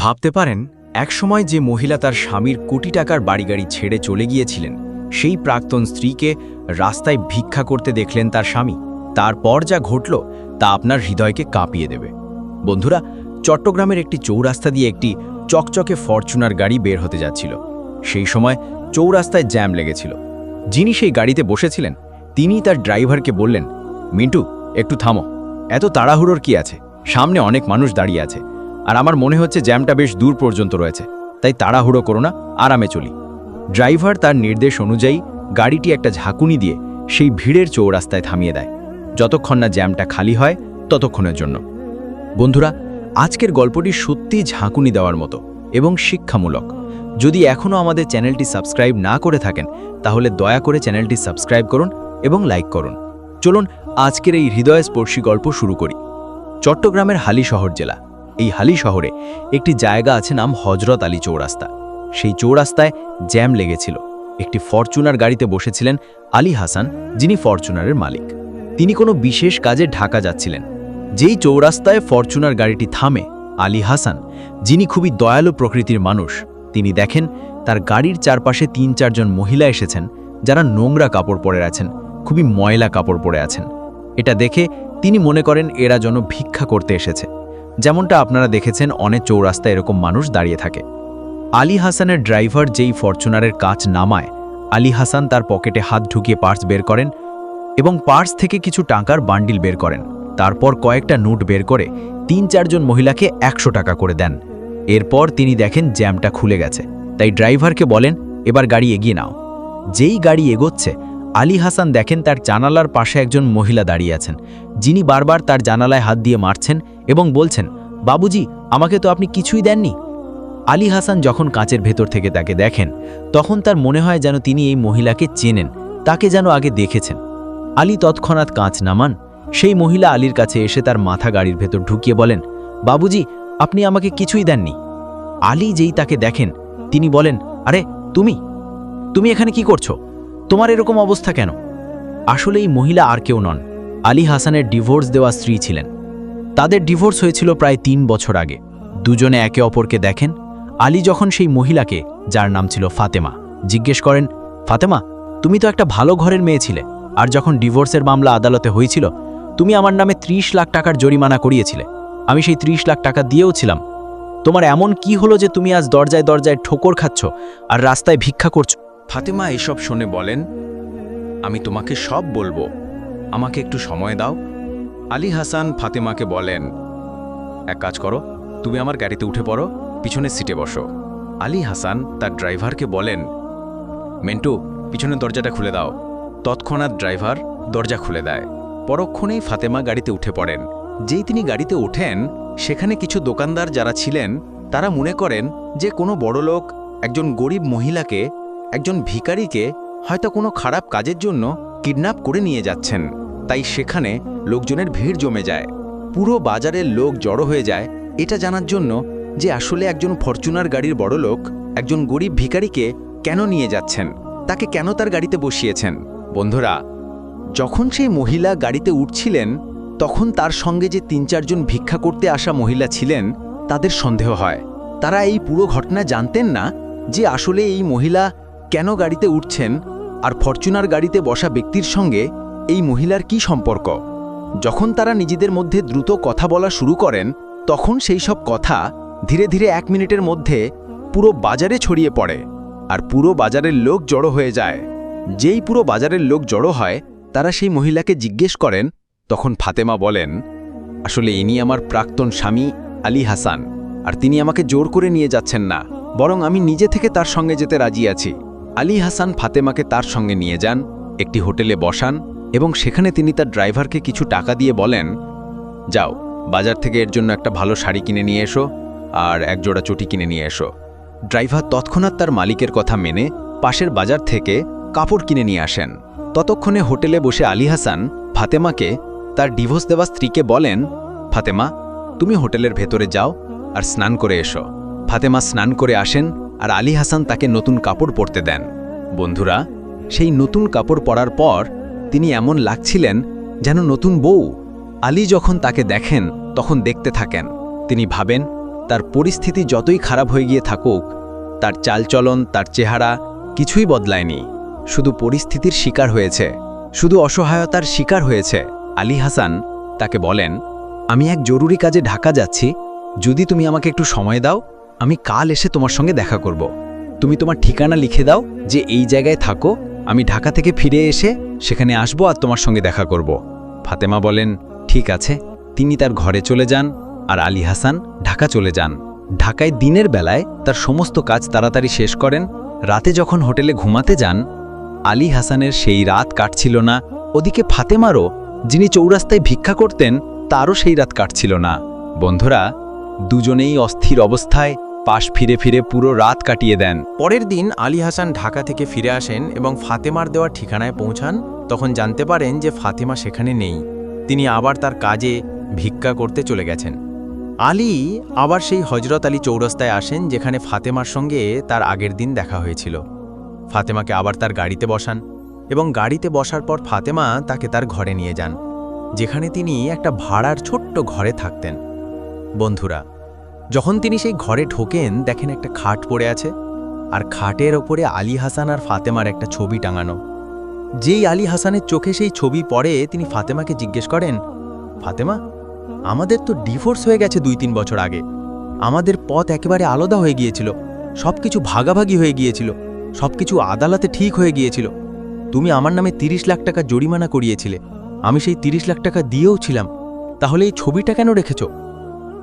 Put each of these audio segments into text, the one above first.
ভাবতে পারেন, একসময় যে মহিলা তার স্বামীর কোটি টাকার বাড়িগাড়ি ছেড়ে চলে গিয়েছিলেন, সেই প্রাক্তন স্ত্রীকে রাস্তায় ভিক্ষা করতে দেখলেন তার স্বামী। তারপর যা ঘটল, তা আপনার হৃদয়কে কাঁপিয়ে দেবে। বন্ধুরা, চট্টগ্রামের একটি চৌরাস্তা দিয়ে একটি চকচকে ফরচুনার গাড়ি বের হতে যাচ্ছিল। সেই সময় চৌরাস্তায় জ্যাম লেগেছিল। যিনি সেই গাড়িতে বসেছিলেন, তিনি তার ড্রাইভারকে বললেন, মিন্টু, একটু থামো। এত তাড়াহুড়োর কি আছে? সামনে অনেক মানুষ দাঁড়িয়ে আছে। আর আমার মনে হচ্ছে জ্যামটা বেশ দূর পর্যন্ত রয়েছে, তাই তাড়াহুড়ো করো না, আরামে চলি। ড্রাইভার তার নির্দেশ অনুযায়ী গাড়িটি একটা ঝাঁকুনি দিয়ে সেই ভিড়ের চৌরাস্তায় থামিয়ে দেয়। যতক্ষণ না জ্যামটা খালি হয়, ততক্ষণের জন্য। বন্ধুরা, আজকের গল্পটি সত্যিই ঝাঁকুনি দেওয়ার মতো এবং শিক্ষামূলক। যদি এখনও আমাদের চ্যানেলটি সাবস্ক্রাইব না করে থাকেন, তাহলে দয়া করে চ্যানেলটি সাবস্ক্রাইব করুন এবং লাইক করুন। চলুন, আজকের এই হৃদয়স্পর্শী গল্প শুরু করি। চট্টগ্রামের হালি শহর জেলা। এই হালি শহরে একটি জায়গা আছে নাম হজরত আলী চৌরাস্তা। সেই চৌরাস্তায় জ্যাম লেগেছিল। একটি ফরচুনার গাড়িতে বসেছিলেন আলী হাসান, যিনি ফরচুনারের মালিক। তিনি কোনো বিশেষ কাজে ঢাকা যাচ্ছিলেন। যেই চৌরাস্তায় ফরচুনার গাড়িটি থামে, আলী হাসান, যিনি খুবই দয়ালু প্রকৃতির মানুষ, তিনি দেখেন তার গাড়ির চারপাশে তিন চারজন মহিলা এসেছেন, যারা নোংরা কাপড় পরে আছেন, খুবই ময়লা কাপড় পরে আছেন। এটা দেখে তিনি মনে করেন এরা যেন ভিক্ষা করতে এসেছে। যেমনটা আপনারা দেখেছেন, অনেক চৌরাস্তায় এরকম মানুষ দাঁড়িয়ে থাকে। আলী হাসানের ড্রাইভার যেই ফরচুনারের কাজ নামায়, আলী হাসান তার পকেটে হাত ঢুকিয়ে পার্স বের করেন এবং পার্স থেকে কিছু টাকার বান্ডিল বের করেন। তারপর কয়েকটা নোট বের করে তিন চারজন মহিলাকে একশো টাকা করে দেন। এরপর তিনি দেখেন জ্যামটা খুলে গেছে। তাই ড্রাইভারকে বলেন, এবার গাড়ি এগিয়ে নাও। যেই গাড়ি এগোচ্ছে, আলী হাসান দেখেন তার জানালার পাশে একজন মহিলা দাঁড়িয়ে আছেন, যিনি বারবার তার জানালায় হাত দিয়ে মারছেন এবং বলছেন, বাবুজি, আমাকে তো আপনি কিছুই দেননি। আলী হাসান যখন কাঁচের ভেতর থেকে তাকে দেখেন, তখন তার মনে হয় যেন তিনি এই মহিলাকে চেনেন, তাকে যেন আগে দেখেছেন। আলী তৎক্ষণাৎ কাঁচ নামান, সেই মহিলা আলীর কাছে এসে তার মাথা গাড়ির ভেতর ঢুকিয়ে বলেন, বাবুজি, আপনি আমাকে কিছুই দেননি। আলী যেই তাকে দেখেন, তিনি বলেন, আরে, তুমি? তুমি এখানে কি করছ? তোমার এরকম অবস্থা কেন? আসলে এই মহিলা আর কেউ নন, আলী হাসানের ডিভোর্স দেওয়া স্ত্রী ছিলেন। তাদের ডিভোর্স হয়েছিল প্রায় তিন বছর আগে। দুজনে একে অপরকে দেখেন। আলী যখন সেই মহিলাকে, যার নাম ছিল ফাতেমা, জিজ্ঞেস করেন, ফাতেমা, তুমি তো একটা ভালো ঘরের মেয়ে ছিলে। আর যখন ডিভোর্সের মামলা আদালতে হয়েছিল, তুমি আমার নামে ৩০ লাখ টাকার জরিমানা করিয়েছিলে। আমি সেই ৩০ লাখ টাকা দিয়েও ছিলাম। তোমার এমন কি হলো যে তুমি আজ দরজায় দরজায় ঠোকর খাচ্ছ আর রাস্তায় ভিক্ষা করছ? ফাতেমা এসব শুনে বলেন, আমি তোমাকে সব বলব। আমাকে একটু সময় দাও। আলী হাসান ফাতেমাকে বলেন, এক কাজ করো, তুমি আমার গাড়িতে উঠে পড়ো, পিছনের সিটে বসো। আলী হাসান তার ড্রাইভারকে বলেন, মেন্টু, পিছনের দরজাটা খুলে দাও। তৎক্ষণাৎ ড্রাইভার দরজা খুলে দেয়। পরক্ষণেই ফাতেমা গাড়িতে উঠে পড়েন। যেই তিনি গাড়িতে ওঠেন, সেখানে কিছু দোকানদার যারা ছিলেন, তারা মনে করেন যে কোনো বড়লোক একজন গরিব মহিলাকে, একজন ভিখারিকে হয়তো কোনো খারাপ কাজের জন্য কিডন্যাপ করে নিয়ে যাচ্ছেন। তাই সেখানে লোকজনের ভিড় জমে যায়। পুরো বাজারের লোক জড়ো হয়ে যায়। এটা জানার জন্য যে আসলে একজন ফরচুনার গাড়ির বড়লোক একজন গরিব ভিখারিকে কেন নিয়ে যাচ্ছেন? তাকে কেন তার গাড়িতে বসিয়েছেন? বন্ধুরা, যখন সেই মহিলা গাড়িতে উঠছিলেন, তখন তার সঙ্গে যে তিন চারজন ভিক্ষা করতে আসা মহিলা ছিলেন, তাদের সন্দেহ হয়। তারা এই পুরো ঘটনা জানতেন না যে আসলে এই মহিলা কেন গাড়িতে উঠছেন আর ফরচুনার গাড়িতে বসা ব্যক্তির সঙ্গে এই মহিলার কি সম্পর্ক? যখন তারা নিজেদের মধ্যে দ্রুত কথা বলা শুরু করেন, তখন সেই সব কথা ধীরে ধীরে এক মিনিটের মধ্যে পুরো বাজারে ছড়িয়ে পড়ে আর পুরো বাজারের লোক জড়ো হয়ে যায়। যেই পুরো বাজারের লোক জড়ো হয়, তারা সেই মহিলাকে জিজ্ঞেস করেন, তখন ফাতেমা বলেন, আসলে ইনি আমার প্রাক্তন স্বামী আলী হাসান, আর তিনি আমাকে জোর করে নিয়ে যাচ্ছেন না, বরং আমি নিজে থেকে তার সঙ্গে যেতে রাজি আছি। আলী হাসান ফাতেমাকে তার সঙ্গে নিয়ে যান, একটি হোটেলে বসান এবং সেখানে তিনি তার ড্রাইভারকে কিছু টাকা দিয়ে বলেন, যাও, বাজার থেকে এর জন্য একটা ভালো শাড়ি কিনে নিয়ে এসো আর এক জোড়া চটি কিনে নিয়ে এসো। ড্রাইভার তৎক্ষণাৎ তার মালিকের কথা মেনে পাশের বাজার থেকে কাপড় কিনে নিয়ে আসেন। ততক্ষণে হোটেলে বসে আলী হাসান ফাতেমাকে তার ডিভোর্স দেওয়া স্ত্রীকে বলেন, ফাতেমা, তুমি হোটেলের ভেতরে যাও আর স্নান করে এসো। ফাতেমা স্নান করে আসেন আর আলী হাসান তাকে নতুন কাপড় পরতে দেন। বন্ধুরা, সেই নতুন কাপড় পরার পর তিনি এমন লাগছিলেন যেন নতুন বউ। আলী যখন তাকে দেখেন, তখন দেখতে থাকেন। তিনি ভাবেন, তার পরিস্থিতি যতই খারাপ হয়ে গিয়ে থাকুক, তার চালচলন, তার চেহারা কিছুই বদলায়নি। শুধু পরিস্থিতির শিকার হয়েছে, শুধু অসহায়তার শিকার হয়েছে। আলী হাসান তাকে বলেন, আমি এক জরুরি কাজে ঢাকা যাচ্ছি। যদি তুমি আমাকে একটু সময় দাও, আমি কাল এসে তোমার সঙ্গে দেখা করব। তুমি তোমার ঠিকানা লিখে দাও যে এই জায়গায় থাকো আমি ঢাকা থেকে ফিরে এসে সেখানে আসব আর তোমার সঙ্গে দেখা করব। ফাতেমা বলেন, ঠিক আছে। তিনি তার ঘরে চলে যান আর আলী হাসান ঢাকা চলে যান। ঢাকায় দিনের বেলায় তার সমস্ত কাজ তাড়াতাড়ি শেষ করেন। রাতে যখন হোটেলে ঘুমাতে যান, আলী হাসানের সেই রাত কাটছিল না। ওদিকে ফাতেমারও যিনি চৌরাস্তায় ভিক্ষা করতেন, তারও সেই রাত কাটছিল না। বন্ধুরা, দুজনেই অস্থির অবস্থায় পাশ ফিরে ফিরে পুরো রাত কাটিয়ে দেন। পরের দিন আলী হাসান ঢাকা থেকে ফিরে আসেন এবং ফাতেমার দেওয়া ঠিকানায় পৌঁছান। তখন জানতে পারেন যে ফাতেমা সেখানে নেই। তিনি আবার তার কাজে ভিক্ষা করতে চলে গেছেন। আলী আবার সেই হজরত আলী চৌরাস্তায় আসেন, যেখানে ফাতেমার সঙ্গে তার আগের দিন দেখা হয়েছিল। ফাতেমাকে আবার তার গাড়িতে বসান এবং গাড়িতে বসার পর ফাতেমা তাকে তার ঘরে নিয়ে যান, যেখানে তিনি একটা ভাড়ার ছোট্ট ঘরে থাকতেন। বন্ধুরা যখন তিনি সেই ঘরে ঢোকেন, দেখেন একটা খাট পড়ে আছে, আর খাটের ওপরে আলী হাসান আর ফাতেমার একটা ছবি টাঙানো। যেই আলী হাসানের চোখে সেই ছবি পড়ে, তিনি ফাতেমাকে জিজ্ঞেস করেন, ফাতেমা, আমাদের তো ডিভোর্স হয়ে গেছে দুই তিন বছর আগে। আমাদের পথ একেবারে আলাদা হয়ে গিয়েছিল সব কিছু ভাগাভাগি হয়ে গিয়েছিল সব কিছু আদালতে ঠিক হয়ে গিয়েছিল। তুমি আমার নামে তিরিশ লাখ টাকা জরিমানা করিয়েছিলে, আমি সেই তিরিশ লাখ টাকা দিয়েও ছিলাম। তাহলে এই ছবিটা কেন রেখেছো?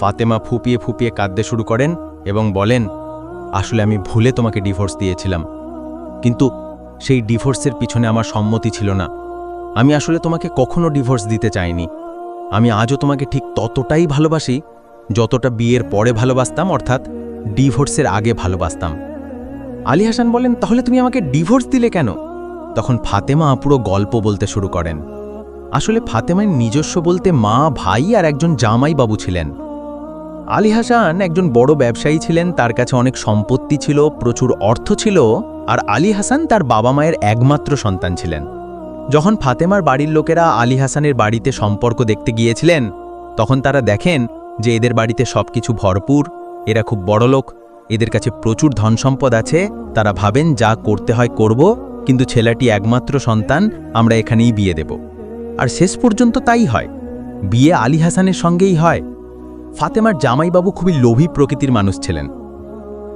ফাতেমা ফুপিয়ে ফুপিয়ে কাঁদতে শুরু করেন এবং বলেন, আসলে আমি ভুলে তোমাকে ডিভোর্স দিয়েছিলাম। কিন্তু সেই ডিভোর্সের পিছনে আমার সম্মতি ছিল না। আমি আসলে তোমাকে কখনো ডিভোর্স দিতে চাইনি। আমি আজও তোমাকে ঠিক ততটাই ভালোবাসি, যতটা বিয়ের পরে ভালোবাসতাম, অর্থাৎ ডিভোর্সের আগে ভালোবাসতাম। আলী হাসান বলেন, তাহলে তুমি আমাকে ডিভোর্স দিলে কেন? তখন ফাতেমা পুরো গল্প বলতে শুরু করেন। আসলে ফাতেমার নিজস্ব বলতে মা, ভাই আর একজন জামাই বাবু ছিলেন। আলী হাসান একজন বড় ব্যবসায়ী ছিলেন, তার কাছে অনেক সম্পত্তি ছিল, প্রচুর অর্থ ছিল, আর আলী হাসান তার বাবা মায়ের একমাত্র সন্তান ছিলেন। যখন ফাতেমার বাড়ির লোকেরা আলী হাসানের বাড়িতে সম্পর্ক দেখতে গিয়েছিলেন, তখন তারা দেখেন যে এদের বাড়িতে সবকিছু ভরপুর, এরা খুব বড়লোক, এদের কাছে প্রচুর ধন সম্পদ আছে, তারা ভাবেন যা করতে হয় করব, কিন্তু ছেলেটি একমাত্র সন্তান, আমরা এখানেই বিয়ে দেব। আর শেষ পর্যন্ত তাই হয়। বিয়ে আলী হাসানের সঙ্গেই হয়। ফাতেমার জামাইবাবু খুবই লোভী প্রকৃতির মানুষ ছিলেন।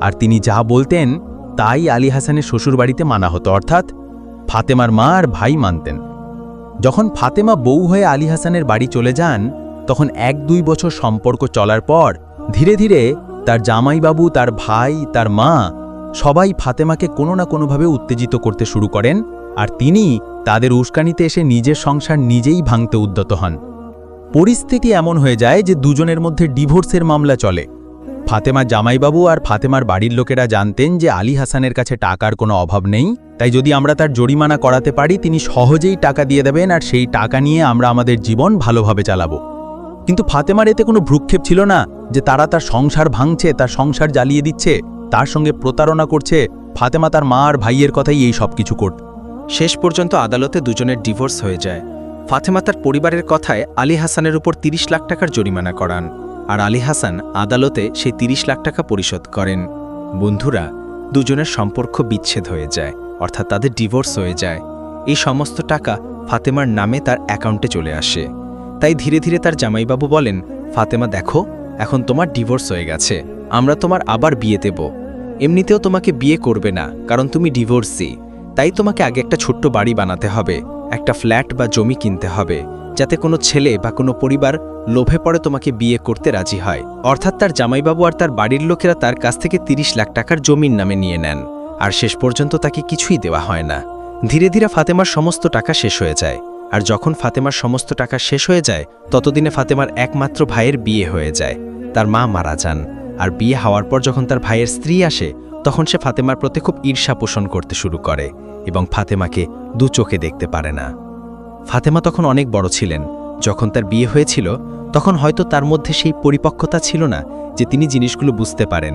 আর তিনি যা বলতেন, তাই আলী হাসানের শ্বশুরবাড়িতে মানা হতো। অর্থাৎ, ফাতেমার মা আর ভাই মানতেন। যখন ফাতেমা বউ হয়ে আলী হাসানের বাড়ি চলে যান, তখন এক দুই বছর সম্পর্ক চলার পর ধীরে ধীরে তার জামাইবাবু, তার ভাই, তার মা সবাই ফাতেমাকে কোনো না কোনোভাবে উত্তেজিত করতে শুরু করেন। আর তিনি তাদের উস্কানিতে এসে নিজের সংসার নিজেই ভাঙতে উদ্যত হন। পরিস্থিতি এমন হয়ে যায় যে দুজনের মধ্যে ডিভোর্সের মামলা চলে। ফাতেমার জামাইবাবু আর ফাতেমার বাড়ির লোকেরা জানতেন যে আলী হাসানের কাছে টাকার কোনো অভাব নেই, তাই যদি আমরা তার জরিমানা করাতে পারি, তিনি সহজেই টাকা দিয়ে দেবেন আর সেই টাকা নিয়ে আমরা আমাদের জীবন ভালোভাবে চালাবো। কিন্তু ফাতেমার এতে কোনো ভ্রুক্ষেপ ছিল না যে তারা তার সংসার ভাঙছে, তার সংসার জ্বালিয়ে দিচ্ছে, তার সঙ্গে প্রতারণা করছে, ফাতেমা তার মা আর ভাইয়ের কথাই এই সব কিছু করত। শেষ পর্যন্ত আদালতে দুজনের ডিভোর্স হয়ে যায়। ফাতেমা তার পরিবারের কথায় আলী হাসানের উপর ৩০ লাখ টাকার জরিমানা করান আর আলী হাসান আদালতে সেই ৩০ লাখ টাকা পরিশোধ করেন। বন্ধুরা, দুজনের সম্পর্ক বিচ্ছেদ হয়ে যায়, অর্থাৎ তাদের ডিভোর্স হয়ে যায়। এই সমস্ত টাকা ফাতেমার নামে তার অ্যাকাউন্টে চলে আসে। তাই ধীরে ধীরে তার জামাইবাবু বলেন, ফাতেমা, দেখো, এখন তোমার ডিভোর্স হয়ে গেছে, আমরা তোমার আবার বিয়ে দেব। এমনিতেও তোমাকে বিয়ে করবে না, কারণ তুমি ডিভোর্সি, তাই তোমাকে আগে একটা ছোট্ট বাড়ি বানাতে হবে। একটা ফ্ল্যাট বা জমি কিনতে হবে, যাতে কোনো ছেলে বা কোনো পরিবার লোভে পড়ে তোমাকে বিয়ে করতে রাজি হয়। অর্থাৎ তার জামাইবাবু আর তার বাড়ির লোকেরা তার কাছ থেকে ৩০ লাখ টাকার জমির নামে নিয়ে নেন, আর শেষ পর্যন্ত তাকে কিছুই দেওয়া হয় না। ধীরে ধীরে ফাতেমার সমস্ত টাকা শেষ হয়ে যায়, আর যখন ফাতেমার সমস্ত টাকা শেষ হয়ে যায়, ততদিনে ফাতেমার একমাত্র ভাইয়ের বিয়ে হয়ে যায়। তার মা মারা যান, আর বিয়ে হওয়ার পর যখন তার ভাইয়ের স্ত্রী আসে তখন সে ফাতেমার প্রতি খুব ঈর্ষা পোষণ করতে শুরু করে এবং ফাতেমাকে দু চোখে দেখতে পারে না। ফাতেমা তখন অনেক বড় ছিলেন। যখন তার বিয়ে হয়েছিল, তখন হয়তো তার মধ্যে সেই পরিপক্কতা ছিল না যে তিনি জিনিসগুলো বুঝতে পারেন।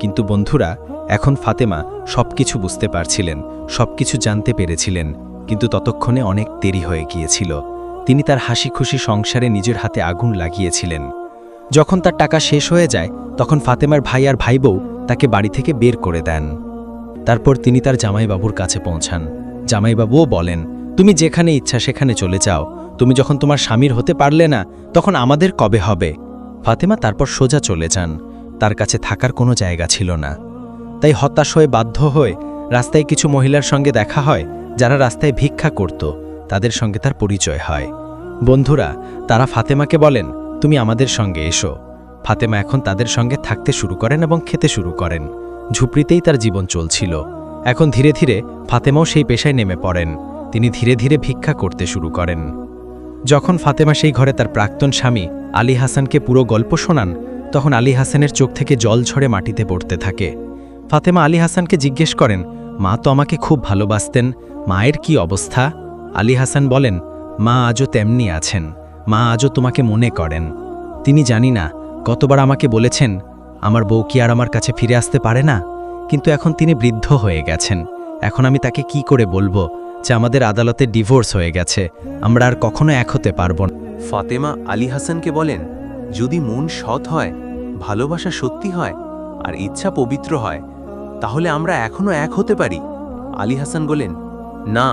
কিন্তু বন্ধুরা, এখন ফাতেমা সবকিছু বুঝতে পারছিলেন, সবকিছু জানতে পেরেছিলেন, কিন্তু ততক্ষণে অনেক দেরি হয়ে গিয়েছিল। তিনি তার হাসি খুশি সংসারে নিজের হাতে আগুন লাগিয়েছিলেন। যখন তার টাকা শেষ হয়ে যায়, তখন ফাতেমার ভাই আর ভাই বউ তাকে বাড়ি থেকে বের করে দেন। তারপর তিনি তার জামাইবাবুর কাছে পৌঁছান। জামাইবাবুও বলেন, তুমি যেখানে ইচ্ছা সেখানে চলে যাও। তুমি যখন তোমার স্বামীর হতে পারলে না, তখন আমাদের কবে হবে? ফাতেমা তারপর সোজা চলে যান। তার কাছে থাকার কোনো জায়গা ছিল না। তাই হতাশ হয়ে বাধ্য হয়ে রাস্তায় কিছু মহিলার সঙ্গে দেখা হয়, যারা রাস্তায় ভিক্ষা করত। তাদের সঙ্গে তার পরিচয় হয়। বন্ধুরা, তারা ফাতেমাকে বলেন, তুমি আমাদের সঙ্গে এসো। ফাতেমা এখন তাদের সঙ্গে থাকতে শুরু করেন এবং খেতে শুরু করেন। ঝুপড়িতেই তার জীবন চলছিল। এখন ধীরে ধীরে ফাতেমাও সেই পেশায় নেমে পড়েন। তিনি ধীরে ধীরে ভিক্ষা করতে শুরু করেন। যখন ফাতেমা সেই ঘরে তার প্রাক্তন স্বামী আলী হাসানকে পুরো গল্প শোনান, তখন আলী হাসানের চোখ থেকে জল ঝরে মাটিতে পড়তে থাকে। ফাতেমা আলী হাসানকে জিজ্ঞেস করেন, মা তো আমাকে খুব ভালোবাসতেন, মায়ের কি অবস্থা? আলী হাসান বলেন, মা আজও তেমনি আছেন, মা আজও তোমাকে মনে করেন। তিনি জানি না কতবার আমাকে বলেছেন, আমার বউ কি আর আমার কাছে ফিরে আসতে পারে না? কিন্তু এখন তিনি বৃদ্ধ হয়ে গেছেন। এখন আমি তাকে কি করে বলব যে আমাদের আদালতে ডিভোর্স হয়ে গেছে? আমরা আর কখনো এক হতে পারব না। ফাতেমা আলী হাসানকে বলেন, যদি মন সৎ হয়, ভালোবাসা সত্যি হয়, আর ইচ্ছা পবিত্র হয়, তাহলে আমরা এখনও এক হতে পারি। আলী হাসান বলেন, না,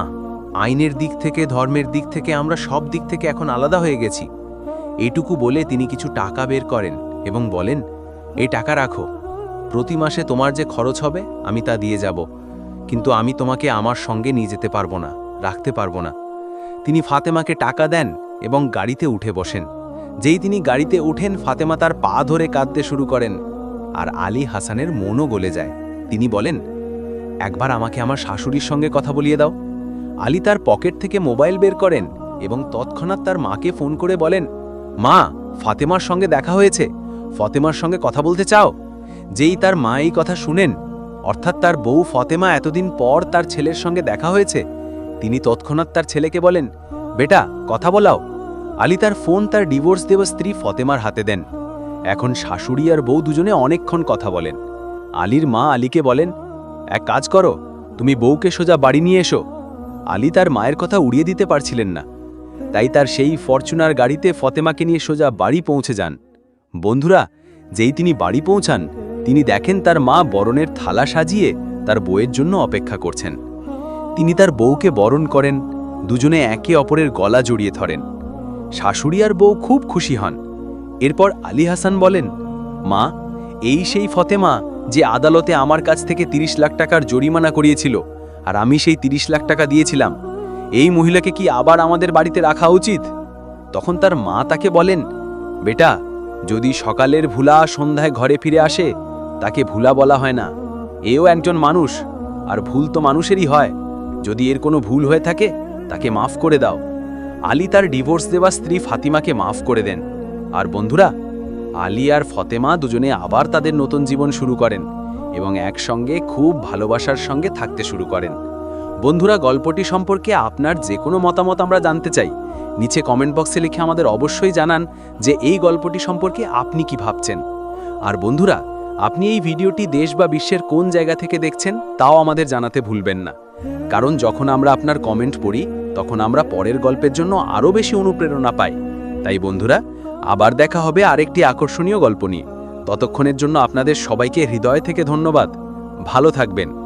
আইনের দিক থেকে, ধর্মের দিক থেকে আমরা সব দিক থেকে এখন আলাদা হয়ে গেছি। এটুকু বলে তিনি কিছু টাকা বের করেন এবং বলেন, এই টাকা রাখো। প্রতি মাসে তোমার যে খরচ হবে, আমি তা দিয়ে যাব। কিন্তু আমি তোমাকে আমার সঙ্গে নিয়ে যেতে পারব না, রাখতে পারব না। তিনি ফাতেমাকে টাকা দেন এবং গাড়িতে উঠে বসেন। যেই তিনি গাড়িতে উঠেন ফাতেমা তার পা ধরে কাঁদতে শুরু করেন আর আলী হাসানের মনও গলে যায়। তিনি বলেন, একবার আমাকে আমার শাশুড়ির সঙ্গে কথা বলিয়ে দাও। আলী তার পকেট থেকে মোবাইল বের করেন এবং তৎক্ষণাৎ তার মাকে ফোন করে বলেন মা, ফাতেমার সঙ্গে দেখা হয়েছে। ফতেমার সঙ্গে কথা বলতে চাও? যেই তার মা এই কথা শুনেন, অর্থাৎ তার বউ ফতেমা এতদিন পর তার ছেলের সঙ্গে দেখা হয়েছে, তিনি তৎক্ষণাৎ তার ছেলেকে বলেন, বেটা, কথা বলাও। আলী তার ফোন তার ডিভোর্স দেওয়া স্ত্রী ফতেমার হাতে দেন। এখন শাশুড়ি আর বউ দুজনে অনেকক্ষণ কথা বলেন। আলীর মা আলীকে বলেন, এক কাজ করো, তুমি বউকে সোজা বাড়ি নিয়ে এসো। আলী তার মায়ের কথা উড়িয়ে দিতে পারছিলেন না। তাই তার সেই ফরচুনার গাড়িতে ফতেমাকে নিয়ে সোজা বাড়ি পৌঁছে যান। বন্ধুরা, যেই তিনি বাড়ি পৌঁছান, তিনি দেখেন তার মা বরণের থালা সাজিয়ে তার বউয়ের জন্য অপেক্ষা করছেন। তিনি তার বউকে বরণ করেন, দুজনে একে অপরের গলা জড়িয়ে ধরেন। শাশুড়ি আর বউ খুব খুশি হন। এরপর আলী হাসান বলেন, মা, এই সেই ফতেমা যে আদালতে আমার কাছ থেকে ৩০ লাখ টাকার জরিমানা করিয়েছিল, আর আমি সেই ৩০ লাখ টাকা দিয়েছিলাম। এই মহিলাকে কি আবার আমাদের বাড়িতে রাখা উচিত? তখন তার মা তাকে বলেন, বেটা, যদি সকালের ভুলা সন্ধ্যায় ঘরে ফিরে আসে, তাকে ভুলা বলা হয় না। এও একজন মানুষ, আর ভুল তো মানুষেরই হয়। যদি এর কোনো ভুল হয়ে থাকে, তাকে মাফ করে দাও। আলী তার ডিভোর্স দেওয়া স্ত্রী ফাতিমাকে মাফ করে দেন। আর বন্ধুরা, আলী আর ফতেমা দুজনে আবার তাদের নতুন জীবন শুরু করেন এবং একসঙ্গে খুব ভালোবাসার সঙ্গে থাকতে শুরু করেন। বন্ধুরা, গল্পটি সম্পর্কে আপনার যে কোনো মতামত আমরা জানতে চাই। নিচে কমেন্ট বক্সে লিখে আমাদের অবশ্যই জানান যে এই গল্পটি সম্পর্কে আপনি কি ভাবছেন। আর বন্ধুরা, আপনি এই ভিডিওটি দেশ বা বিশ্বের কোন জায়গা থেকে দেখছেন তাও আমাদের জানাতে ভুলবেন না। কারণ যখন আমরা আপনার কমেন্ট পড়ি, তখন আমরা পরের গল্পের জন্য আরও বেশি অনুপ্রেরণা পাই। তাই বন্ধুরা, আবার দেখা হবে আরেকটি আকর্ষণীয় গল্প নিয়ে। ততক্ষণের জন্য আপনাদের সবাইকে হৃদয় থেকে ধন্যবাদ। ভালো থাকবেন।